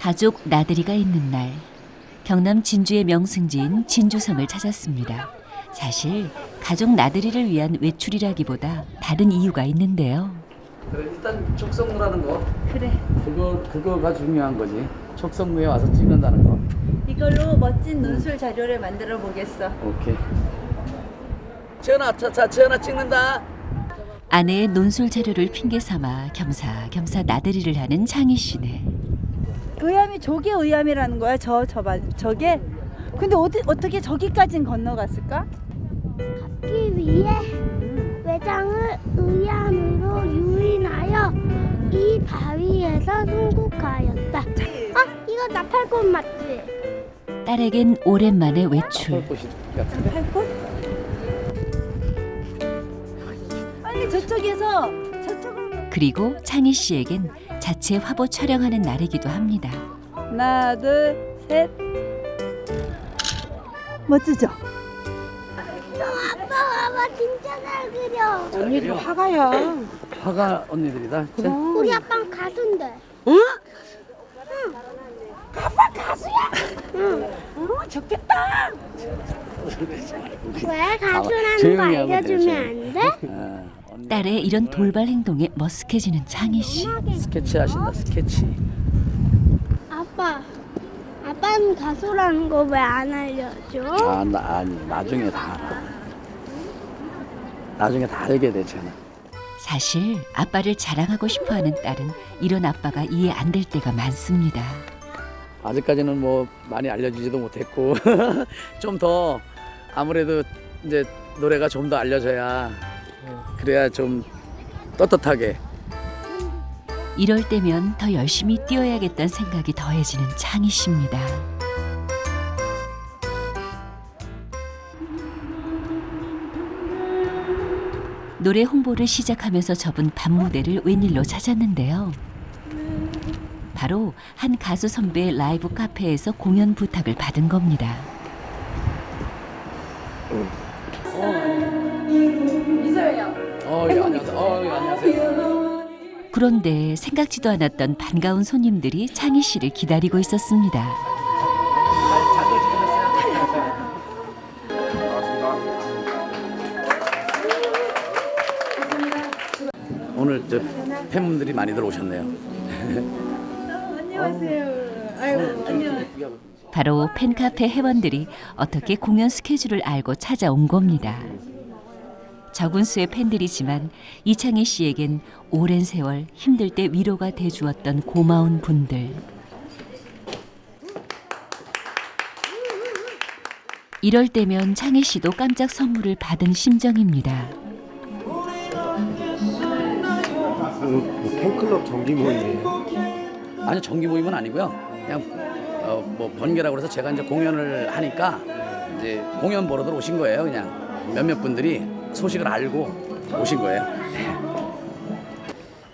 가족 나들이가 있는 날 경남 진주의 명승지인 진주성을 찾았습니다. 사실 가족 나들이를 위한 외출이라기보다 다른 이유가 있는데요. 그래, 일단 촉성무라는 거 그래. 그거 그거가 중요한 거지. 촉성무에 와서 찍는다는 거. 이걸로 멋진 논술 자료를 만들어 보겠어. 오케이. 지연아, 자, 자, 지연아 찍는다. 아내의 논술 자료를 핑계 삼아 겸사겸사 나들이를 하는 창희 씨네. 의암이 저게 의암이라는 거야. 저, 저, 봐, 저게. 근데 어디, 어떻게 저기까진 건너갔을까? 기 위해 외장을 의암으로 유인하여 이 바위에서 순국하였다. 아, 이거 나팔꽃 맞지? 딸에겐 오랜만에 외출. 털꽃이 같은데. 팔꽃? 빨리 저쪽에서 저쪽으로. 그리고 창희 씨에겐 자체 화보 촬영하는 날이기도 합니다. 하나, 둘, 셋. 멋지죠? 아빠 진짜 잘 그려. 언니도 화가야. 화가 언니들이다. 자, 우리 아빠는 가수인데. 왜 가수라는 거 조용히 하고 알려주면 안 돼? 아, 딸의 이런 돌발 행동에 머쓱해지는 창희 씨. 스케치 하신다. 스케치. 아빠, 아빠는 가수라는 거 왜 안 알려줘? 아, 나 아니 나중에 다 알아. 나중에 다 알게 되잖아. 사실 아빠를 자랑하고 싶어하는 딸은 이런 아빠가 이해 안 될 때가 많습니다. 아직까지는 뭐 많이 알려지지도 못했고 좀 더 아무래도 이제 노래가 좀 더 알려져야 그래야 좀 떳떳하게 이럴 때면 더 열심히 뛰어야겠다는 생각이 더해지는 창희 씨입니다. 노래 홍보를 시작하면서 접은 밤 무대를 웬일로 찾았는데요. 바로 한 가수 선배의 라이브 카페에서 공연 부탁을 받은 겁니다. 어, 예, 안녕하세요. 어, 예, 안녕하세요. 그런데 생각지도 않았던 반가운 손님들이 창희 씨를 기다리고 있었습니다. 오늘 저 팬분들이 많이들 오셨네요. 안녕하세요. 아이고, 안녕. 바로 팬카페 회원들이 어떻게 공연 스케줄을 알고 찾아온 겁니다. 적은 수의 팬들이지만 이창희 씨에겐 오랜 세월 힘들 때 위로가 돼 주었던 고마운 분들. 이럴 때면 창희 씨도 깜짝 선물을 받은 심정입니다. 뭐 팬클럽 정기 모임이에요. 아니 정기 모임은 아니고요. 그냥 어, 뭐 번개라고 그래서 제가 이제 공연을 하니까 이제 공연 보러들 오신 거예요. 그냥 몇몇 분들이 소식을 알고 오신 거예요.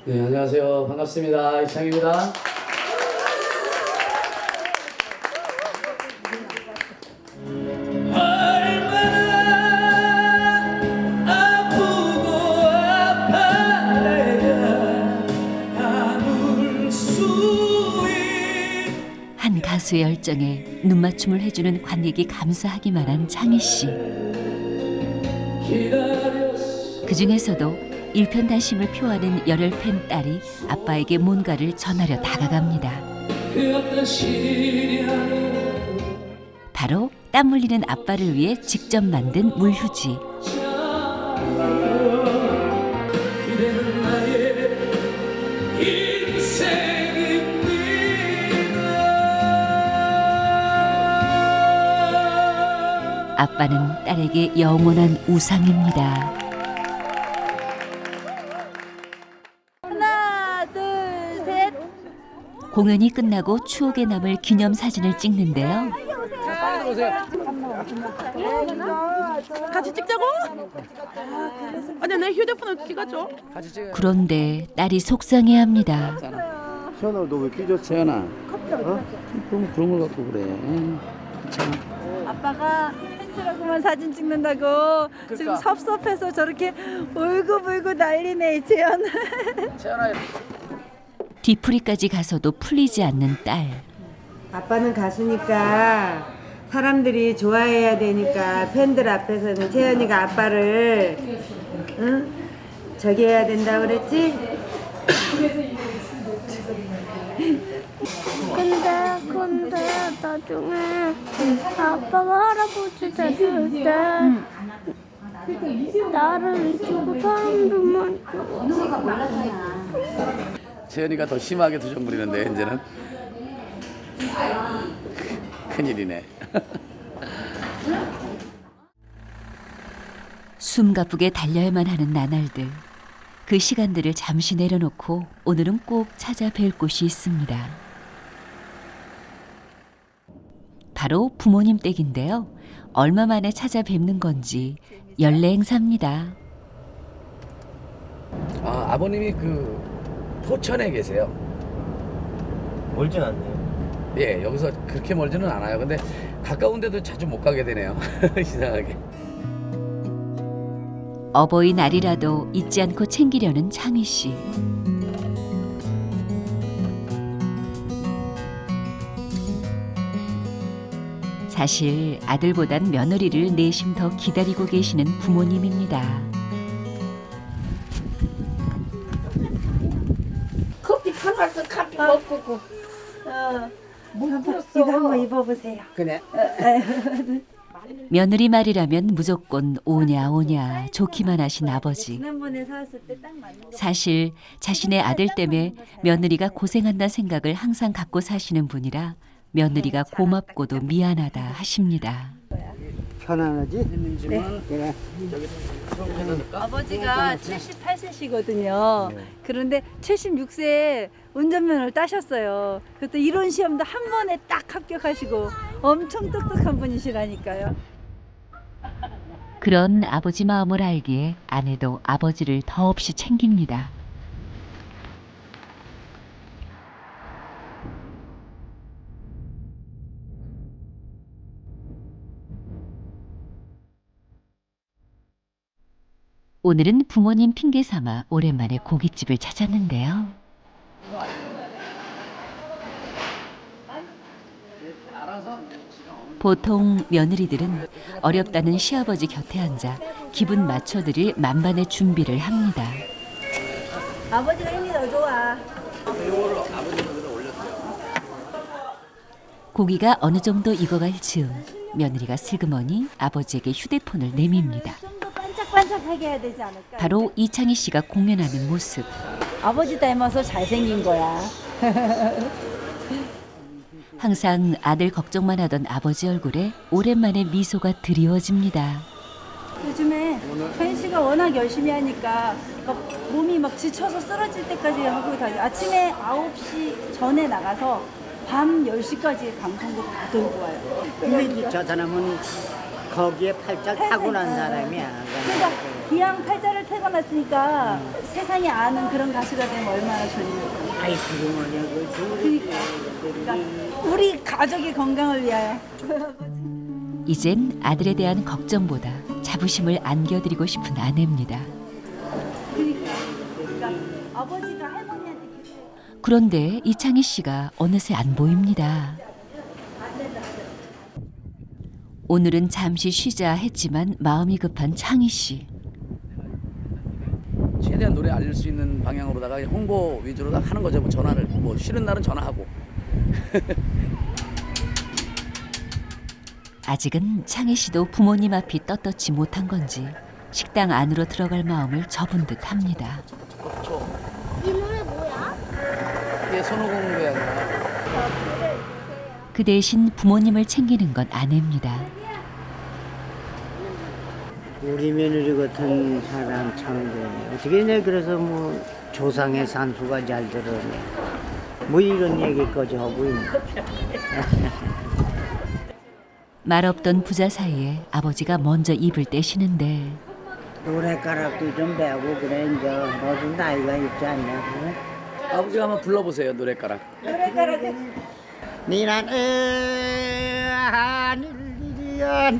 네, 안녕하세요. 반갑습니다. 이창입니다. 한 가수의 열정에 눈맞춤을 해주는 관객이 감사하기만 한 창희 씨. 그 중에서도 일편단심을 표하는 열혈 팬 딸이 아빠에게 뭔가를 전하려 다가갑니다. 바로 땀 흘리는 아빠를 위해 직접 만든 물휴지. 아빠는 딸에게 영원한 우상입니다. 하나, 둘, 셋. 공연이 끝나고 추억에 남을 기념 사진을 찍는데요. 빨리 들어오세요. 같이 찍자고? 아니 내 휴대폰 어떻게 가져? 같이 찍어요. 그런데 딸이 속상해합니다. 시원아 너왜 삐졌어? 세연아. 어? 그럼 그런 걸 갖고 그래. 참. 아빠가 팬들하고만 사진 찍는다고 지금 섭섭해서 저렇게 울고불고 난리네 재현. 세연아. 뒤풀이까지 가서도 풀리지 않는 딸. 아빠는 가수니까 사람들이 좋아해야 되니까 팬들 앞에서는 채연이가 아빠를 응? 저기 해야 된다 그랬지? 근데 근데 나중에 아빠가 할아버지 됐을 때 나를 주고 사람들만 재현이가 더 심하게 투정 부리는데 이제는 큰일이네. 숨가쁘게 달려야만 하는 나날들. 그 시간들을 잠시 내려놓고 오늘은 꼭 찾아뵐 곳이 있습니다. 바로 부모님 댁인데요. 얼마 만에 찾아뵙는 건지 연례 행사입니다. 아, 아버님이 그 포천에 계세요. 멀진 않네요. 예, 여기서 그렇게 멀지는 않아요. 근데 가까운데도 자주 못 가게 되네요. 이상하게. 어버이날이라도 잊지 않고 챙기려는 창희 씨. 사실 아들보단 며느리를 내심 더 기다리고 계시는 부모님입니다. 어, 한번, 이거 한번 입어보세요. 그래. 며느리 말이라면 무조건 오냐 오냐 좋기만 하신 아버지. 지난번에 사왔을 때 딱 맞는 거. 사실 자신의 아들 때문에 며느리가 고생한다는 생각을 항상 갖고 사시는 분이라 며느리가 고맙고도 미안하다 하십니다. 편안하지? 네. 아버지가 78세시거든요. 그런데 76세에 운전면허를 따셨어요. 그것도 이론 시험도 한 번에 딱 합격하시고 엄청 똑똑한 분이시라니까요. 그런 아버지 마음을 알기에 아내도 아버지를 더없이 챙깁니다. 오늘은 부모님 핑계 삼아 오랜만에 고깃집을 찾았는데요. 보통 며느리들은 어렵다는 시아버지 곁에 앉아 기분 맞춰드릴 만반의 준비를 합니다. 아버지가 힘이 더 좋아. 고기가 어느 정도 익어갈 즈음 며느리가 슬그머니 아버지에게 휴대폰을 내밉니다. 반짝반짝하게 해야 되지 않을까? 바로 이창희 씨가 공연하는 모습. 아버지 닮아서 잘생긴 거야. 항상 아들 걱정만 하던 아버지 얼굴에 오랜만에 미소가 드리워집니다. 요즘에 현 씨가 워낙 열심히 하니까 막 몸이 막 지쳐서 쓰러질 때까지 하고 다니. 아침에 9시 전에 나가서 밤 10시까지 방송도 다 돌고 와요. 근데 저 사람은 거기에 팔자 타고난 사람이야. 그러니까 기왕 팔자를 태어났으니까 세상에 아는 그런 가수가 되면 얼마나 좋냐고. 아이 그거 뭐냐 그 그러니까, 그러니까 우리 가족의 건강을 위하여. 이젠 아들에 대한 걱정보다 자부심을 안겨드리고 싶은 아내입니다. 그러니까, 그러니까 아버지가 할머니한테. 그런데 이창희 씨가 어느새 안 보입니다. 오늘은 잠시 쉬자 했지만 마음이 급한 창희 씨. 최대한 노래 알릴 수 있는 방향으로다가 홍보 위주로 다 하는 거죠. 뭐 전화를 뭐 쉬는 날은 전화하고. 아직은 창희 씨도 부모님 앞이 떳떳지 못한 건지 식당 안으로 들어갈 마음을 접은 듯 합니다. 이 노래 뭐야? 이게 손오공 배우가 그 대신 부모님을 챙기는 건 아내입니다. 우리 며느리 같은 사람 참 어떻게 내 그래서 뭐 조상의 산수가 잘 들어네. 뭐 이런 얘기까지 하고 있네. 말없던 부자 사이에 아버지가 먼저 입을 떼시는데 노래가락도 좀 배우고 그래 이제 너도 나이가 있지 않냐고. 아버지가 한번 불러보세요 노래가락. 니난 딜리리 니난 어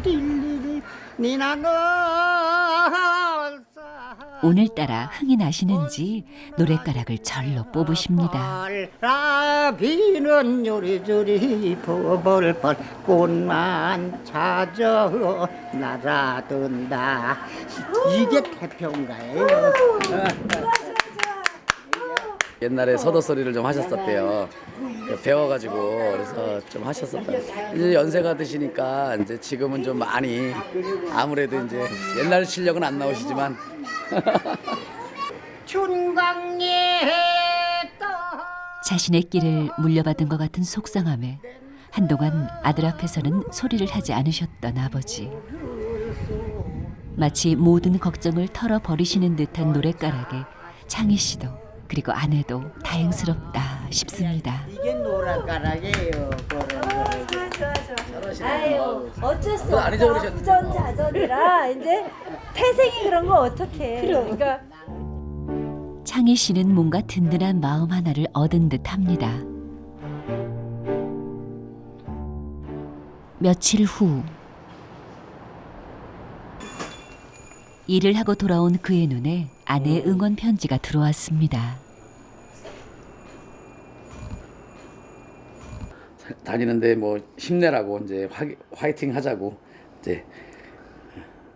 오늘따라 흥이 나시는지 노랫가락을 절로 뽑으십니다. 알라비는 요리조리 버벌벌 꽃만 찾아 날아든다. 이게 태평가예요 옛날에 서도 소리를 좀 하셨었대요. 그 배워가지고 그래서 좀 하셨었다. 이제 연세가 드시니까 이제 지금은 좀 많이 아무래도 이제 옛날 실력은 안 나오시지만 자신의 길을 물려받은 것 같은 속상함에 한동안 아들 앞에서는 소리를 하지 않으셨던 아버지. 마치 모든 걱정을 털어버리시는 듯한 노랫가락에 창희 씨도 그리고 아내도 다행스럽다 싶습니다. 이게 노란가락이에요. 아유 어쩔 수 없다. 부전자전이라 이제 태생이 그런 거 어떡해. 그러니까 창희 씨는 뭔가 든든한 마음 하나를 얻은 듯합니다. 며칠 후 일을 하고 돌아온 그의 눈에 아내의 응원 편지가 들어왔습니다. 다니는데 뭐 힘내라고 이제 화, 화이팅 하자고 이제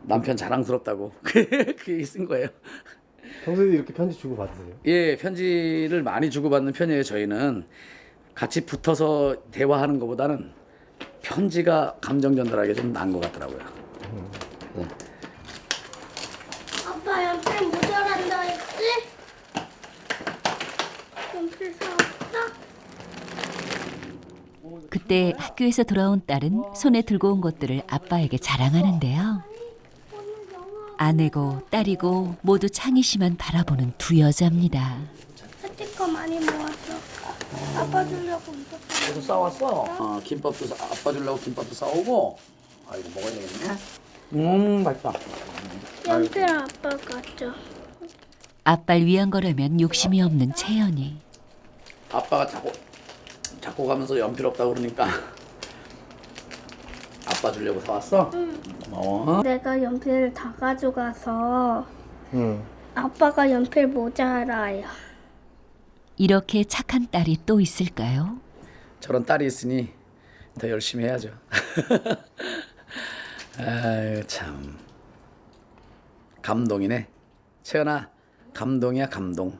남편 자랑스럽다고 그게 쓴 거예요. 평소에도 이렇게 편지 주고 받으세요? 예, 편지를 많이 주고 받는 편이에요. 저희는 같이 붙어서 대화하는 것보다는 편지가 감정 전달하기 좀 나은 것 같더라고요. 아빠 연필 모자란다 했지? 연필 사왔어? 그때 학교에서 돌아온 딸은 손에 들고 온 것들을 아빠에게 자랑하는데요. 아내고 딸이고 모두 창희 씨만 바라보는 두 여자입니다. 스티커 많이 모았어. 아빠 주려고 이거. 그래서 싸왔어. 어, 김밥도 사, 아빠 주려고 김밥도 싸오고. 아 이거 먹어야 되겠네. 음 맛있다. 연필 아빠가 줘. 아빠를 위한 거라면 욕심이 없는 채연이. 아빠가 자꾸 자꾸 가면서 연필 없다 고 그러니까 아빠 주려고 사왔어. 고마워. 내가 연필 다 가져가서 응. 아빠가 연필 모자라요. 이렇게 착한 딸이 또 있을까요? 저런 딸이 있으니 더 열심히 해야죠. 아유 참 감동이네. 채연아 감동이야 감동.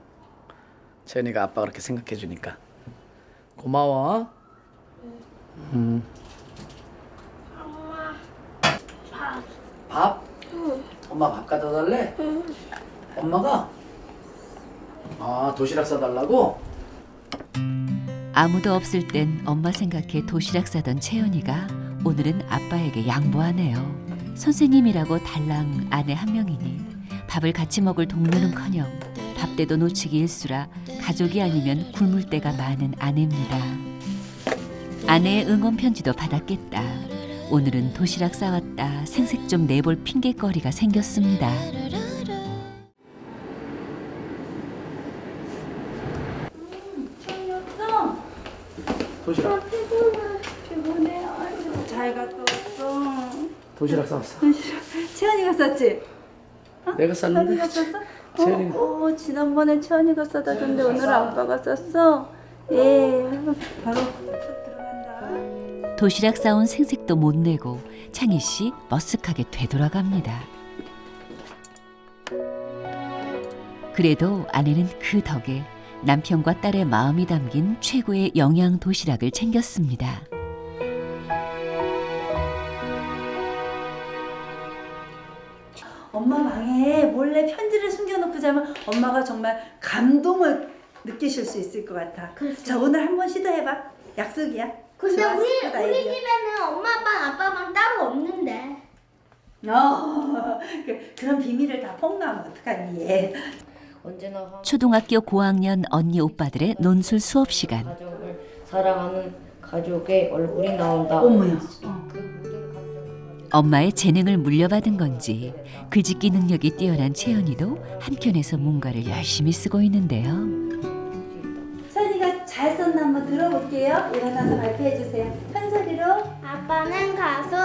채연이가 아빠 그렇게 생각해 주니까 고마워. 음. 밥? 엄마 밥 갖다 달래? 엄마가? 아 도시락 싸달라고? 아무도 없을 땐 엄마 생각해 도시락 싸던 채연이가 오늘은 아빠에게 양보하네요. 선생님이라고 달랑 아내 한 명이니 밥을 같이 먹을 동료는커녕 밥대도 놓치기 일수라 가족이 아니면 굶을 때가 많은 아내입니다. 아내의 응원 편지도 받았겠다. 오늘은 도시락 싸왔다. 생색 좀 내볼 핑계거리가 생겼습니다. 도시락 피곤해. 아이고 잘 갔다 왔어. 도시락 싸왔어. 채연이가 썼지? 내가 쌌는데 채연이가? 채연이가. 어, 어, 지난번에 채연이가 써다 줬는데 오늘 아빠가 썼어? 예. 바로 들어간다. 도시락 싸온 생색도 못 내고 창희 씨 머쓱하게 되돌아갑니다. 그래도 아내는 그 덕에 남편과 딸의 마음이 담긴 최고의 영양 도시락을 챙겼습니다. 엄마 방에 몰래 편지를 숨겨놓고 자면 엄마가 정말 감동을 느끼실 수 있을 것 같아. 자 오늘 한번 시도해봐. 약속이야. 근데 좋아, 우리 우리. 집에는 엄마 방 아빠 방 따로 없는데. 어, 그, 그런 비밀을 다 폭로하면 어떡하니 얘. 언제나 초등학교 고학년 언니 오빠들의 논술 수업 시간. 가족을 사랑하는 가족의 얼굴이 나온다. 어머야. 그 감정을 엄마의 재능을 물려받은 건지 글짓기 능력이 뛰어난 채연이도 한켠에서 뭔가를 열심히 쓰고 있는데요. 선이가 잘 썼나 한번 들어볼게요. 일어나서 발표해 주세요. 큰 소리로. 아빠는 가수,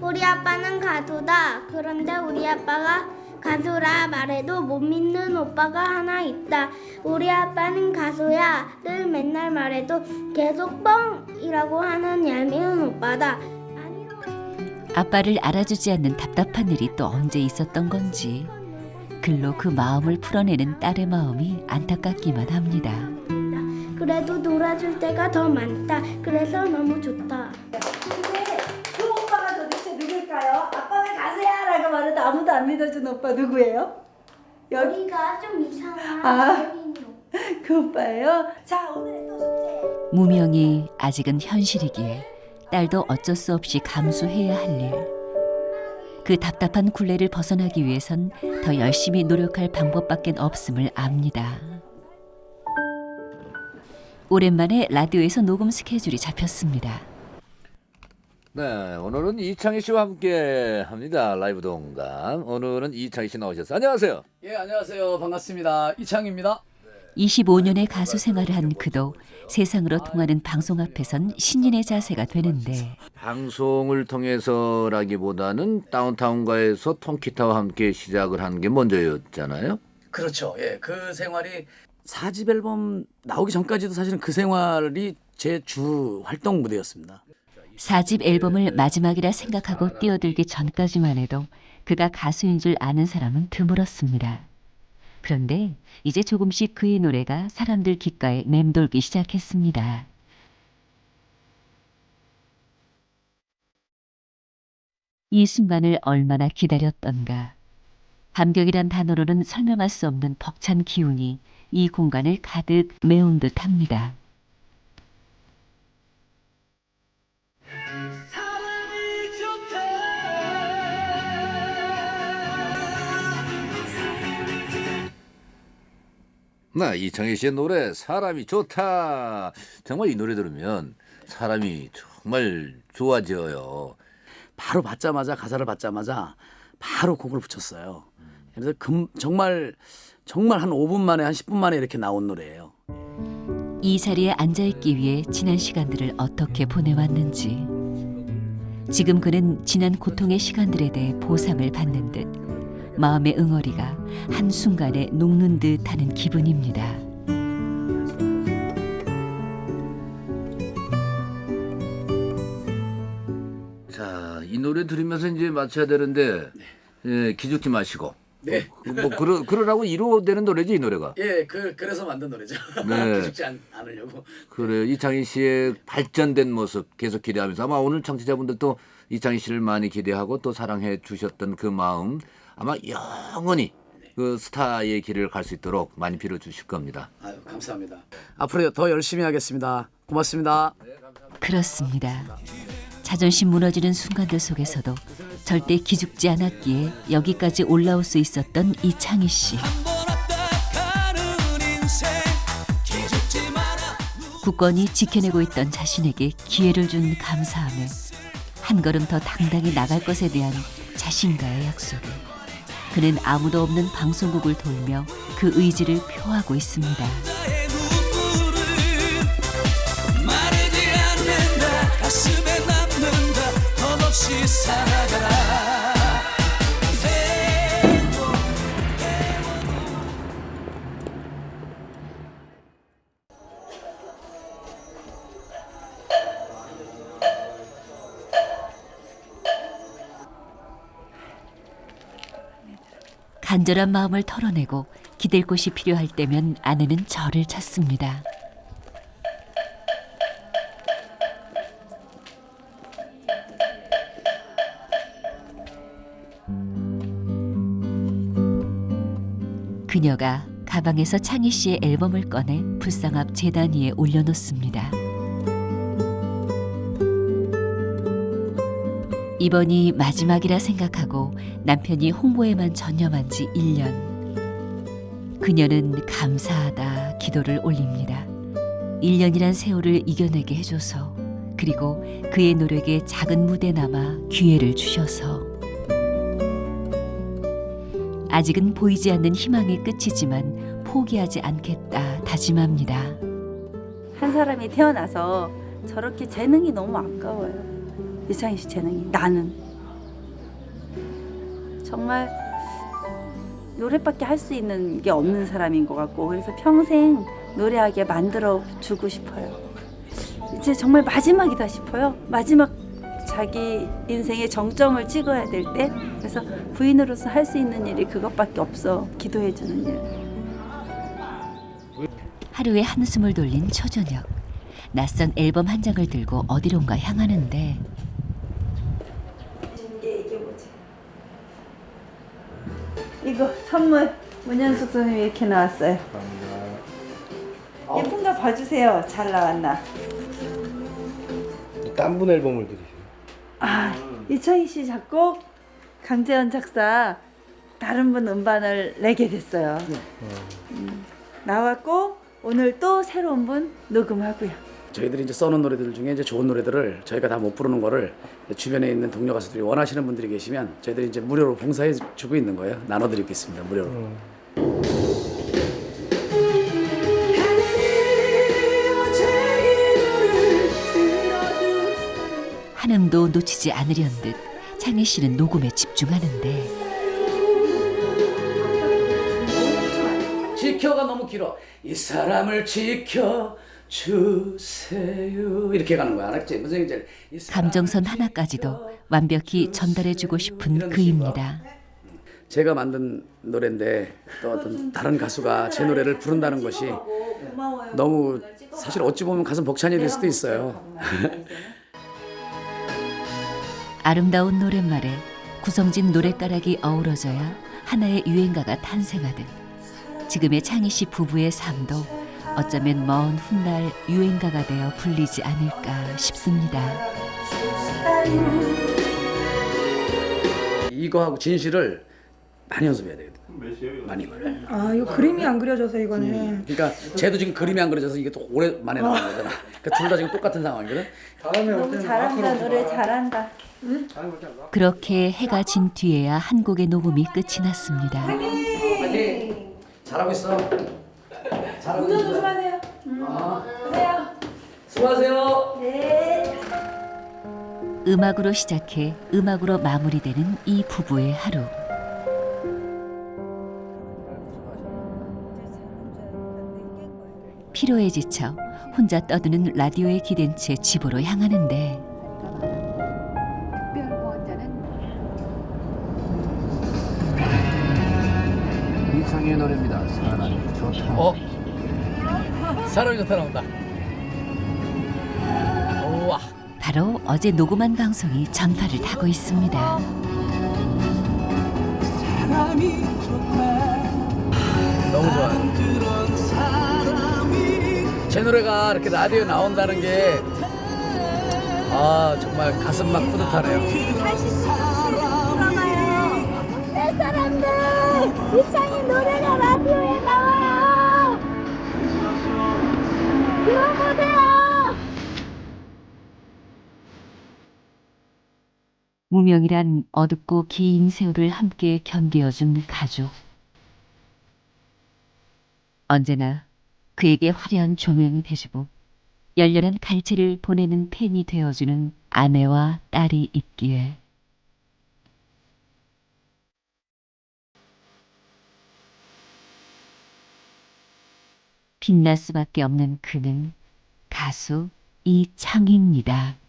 우리 아빠는 가수다. 그런데 우리 아빠가 가수라 말해도 못 믿는 오빠가 하나 있다. 우리 아빠는 가수야. 늘 맨날 말해도 계속 뻥이라고 하는 얄미운 오빠다. 아빠를 알아주지 않는 답답한 일이 또 언제 있었던 건지 글로 그 마음을 풀어내는 딸의 마음이 안타깝기만 합니다. 그래도 놀아줄 때가 더 많다. 그래서 너무 좋다. 근데 그 오빠가 도대체 누굴까요? 아빠 왜 가세요? 라고 말해도 아무도 안 믿어준 오빠 누구예요? 여기 여기가 좀 이상한 아. 그 오빠예요? 자 오늘의 또 숙제 무명이 아직은 현실이기에 딸도 어쩔 수 없이 감수해야 할 일. 그 답답한 굴레를 벗어나기 위해선 더 열심히 노력할 방법밖엔 없음을 압니다. 오랜만에 라디오에서 녹음 스케줄이 잡혔습니다. 네, 오늘은 이창희 씨와 함께 합니다. 라이브 동감. 오늘은 이창희 씨 나오셨어요. 안녕하세요. 예, 안녕하세요. 반갑습니다. 이창입니다. 25년의 가수 생활을 한 그도 세상으로 통하는 방송 앞에선 신인의 자세가 되는데 방송을 통해서라기보다는 다운타운가에서 통기타와 함께 시작을 한 게 먼저였잖아요. 그렇죠. 예, 그 생활이 사집 앨범 나오기 전까지도 사실은 그 생활이 제 주 활동 무대였습니다. 사집 앨범을 마지막이라 생각하고 뛰어들기 전까지만 해도 그가 가수인 줄 아는 사람은 드물었습니다. 그런데 이제 조금씩 그의 노래가 사람들 귓가에 맴돌기 시작했습니다. 이 순간을 얼마나 기다렸던가. 감격이란 단어로는 설명할 수 없는 벅찬 기운이 이 공간을 가득 메운 듯 합니다. 나 이창희 씨의 노래 사람이 좋다. 정말 이 노래 들으면 사람이 정말 좋아져요. 바로 받자마자 가사를 받자마자 바로 곡을 붙였어요. 그래서 금, 정말 정말 한 5분 만에 한 10분 만에 이렇게 나온 노래예요. 이 자리에 앉아 있기 위해 지난 시간들을 어떻게 보내왔는지 지금 그는 지난 고통의 시간들에 대해 보상을 받는 듯 마음의 응어리가 한순간에 녹는 듯 하는 기분입니다. 자, 이 노래 들으면서 이제 맞춰야 되는데 예, 기죽지 마시고. 네. 뭐 그러, 그러라고 이루어되는 노래지 이 노래가. 예, 그 그래서 만든 노래죠. 네. 기죽지 않, 않으려고. 그래요. 이창희 씨의 발전된 모습 계속 기대하면서 아마 오늘 청취자분들도 이창희 씨를 많이 기대하고 또 사랑해 주셨던 그 마음 아마 영원히 그 스타의 길을 갈 수 있도록 많이 빌어 주실 겁니다. 아유, 감사합니다. 앞으로 더 열심히 하겠습니다. 고맙습니다. 그렇습니다. 자존심 무너지는 순간들 속에서도 절대 기죽지 않았기에 여기까지 올라올 수 있었던 이창희 씨. 굳건히 지켜내고 있던 자신에게 기회를 준 감사함에 한 걸음 더 당당히 나갈 것에 대한 자신과의 약속에 그는 아무도 없는 방송국을 돌며 그 의지를 표하고 있습니다. 간절한 마음을 털어내고 기댈 곳이 필요할 때면 아내는 저를 찾습니다. 그녀가 가방에서 창희 씨의 앨범을 꺼내 불상 앞 재단 위에 올려놓습니다. 이번이 마지막이라 생각하고 남편이 홍보에만 전념한 지 1년. 그녀는 감사하다 기도를 올립니다. 1년이란 세월을 이겨내게 해줘서 그리고 그의 노력에 작은 무대 남아 기회를 주셔서 아직은 보이지 않는 희망의 끝이지만 포기하지 않겠다 다짐합니다. 한 사람이 태어나서 저렇게 재능이 너무 아까워요. 이창희 씨 재능이 나는 정말 노래밖에 할 수 있는 게 없는 사람인 것 같고 그래서 평생 노래하게 만들어 주고 싶어요. 이제 정말 마지막이다 싶어요. 마지막 자기 인생의 정점을 찍어야 될 때 그래서 부인으로서 할 수 있는 일이 그것밖에 없어 기도해 주는 일. 하루에 한숨을 돌린 초저녁. 낯선 앨범 한 장을 들고 어디론가 향하는데 이게 이게 뭐지? 이거 선물 문현숙 선생님이 이렇게 나왔어요. 예쁜 거 봐주세요. 잘 나왔나? 딴분 앨범을 들으세요. 아 이창희 씨 작곡 강재현 작사 다른 분 음반을 내게 됐어요. 음, 나왔고 오늘 또 새로운 분 녹음하고요. 저희들이 이제 써놓은 노래들 중에 이제 좋은 노래들을 저희가 다 못 부르는 거를 주변에 있는 동료 가수들이 원하시는 분들이 계시면 저희들이 이제 무료로 봉사해 주고 있는 거예요. 나눠드리겠습니다. 무료로. 한음도 놓치지 않으려는 듯 창희 씨는 녹음에 집중하는데 지켜가 너무 길어. 이 사람을 지켜 주세요. 이렇게 가는 거야. 알았지? 무슨 감정선 하나까지도 완벽히 전달해주고 싶은 그입니다. 제가 만든 노래인데 또 어떤 다른 가수가 제 노래를 부른다는 것이 너무 사실 어찌 보면 가슴 벅찬이 될 수도 있어요. 아름다운 노랫말에 구성진 노랫가락이 어우러져야 하나의 유행가가 탄생하듯 지금의 창희 씨 부부의 삶도 어쩌면 먼 훗날 유행가가 되어 불리지 않을까 싶습니다. 이거하고 진실을 많이 연습해야 되거든. 많이. 아 이거 그림이 안 그려져서 이거는 그러니까 쟤도 지금 그림이 안 그려져서 이게 또 오랜만에 나온 거잖아. 그러니까 둘 다 지금 똑같은 상황이거든. 너무 잘한다 노래 잘한다. 그렇게 해가 진 뒤에야 한 곡의 녹음이 끝이 났습니다. 화이팅! 잘하고 있어. 잘하고 있어. 조심하세요. 수고하세요. 네. 음악으로 시작해 음악으로 마무리되는 이 부부의 하루. 피로에 지쳐 혼자 떠드는 라디오에 기댄 채 집으로 향하는데 이창희의 노래입니다. 사랑이 좋다. 어? 사람이 좋다 나온다. 우와. 바로 어제 녹음한 방송이 전파를 타고 있습니다. 너무 좋아요. 제 노래가 이렇게 라디오에 나온다는 게 아, 정말 가슴 막 뿌듯하네요. 내 사람들 이창희 노래 무명이란 어둡고 긴 세월을 함께 견디어준 가족. 언제나 그에게 화려한 조명이 되주고 열렬한 갈채를 보내는 팬이 되어주는 아내와 딸이 있기에. 빛날 수밖에 없는 그는 가수 이창희입니다.